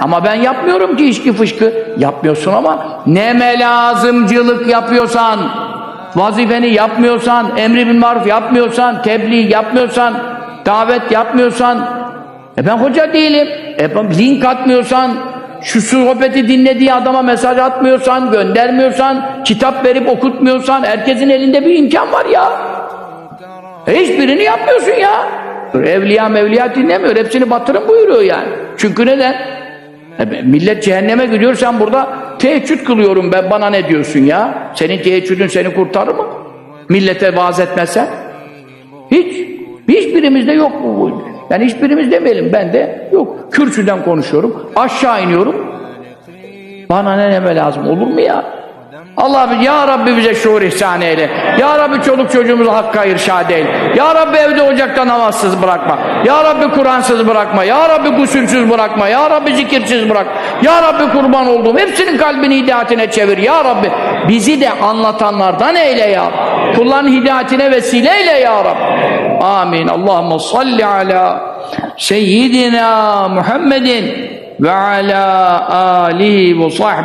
Ama ben yapmıyorum ki içki fışkı. Yapmıyorsun ama neme lazımcılık yapıyorsan, vazifeni yapmıyorsan, emri bil maruf yapmıyorsan, tebliğ yapmıyorsan, davet yapmıyorsan, e ben hoca değilim. E ben link atmıyorsan, şu sohbeti dinlediği adama mesaj atmıyorsan, göndermiyorsan, kitap verip okutmuyorsan, herkesin elinde bir imkan var ya. E hiçbirini yapmıyorsun ya. Evliya mevliya dinlemiyor. Hepsini batırın buyuruyor yani. Çünkü neden? E, millet cehenneme gidiyor. Sen burada teheccüd kılıyorum ben. Bana ne diyorsun ya? Senin teheccüdün seni kurtarır mı? Millete vaaz etmezsen. Hiç. Hiçbirimizde yok bu. Yani hiçbirimiz demeyelim. Ben de yok. Kürsüden konuşuyorum. Aşağı iniyorum. Bana ne neme lazım? Olur mu ya? Allah ya Rabbi bize şuur ihsan eyle. Ya Rabbi çoluk çocuğumuzu hakka irşad eyle. Ya Rabbi evde ocakta namazsız bırakma. Ya Rabbi Kur'ansız bırakma. Ya Rabbi gusülsüz bırakma. Ya Rabbi zikirsiz bırak. Ya Rabbi kurban olduğum hepsinin kalbini hidayetine çevir. Ya Rabbi bizi de anlatanlardan eyle ya. Kulların hidayetine vesile eyle ya Rabbi. Amin. Allahumme salli ala seyyidina Muhammedin ve ala alihi ve sahbihi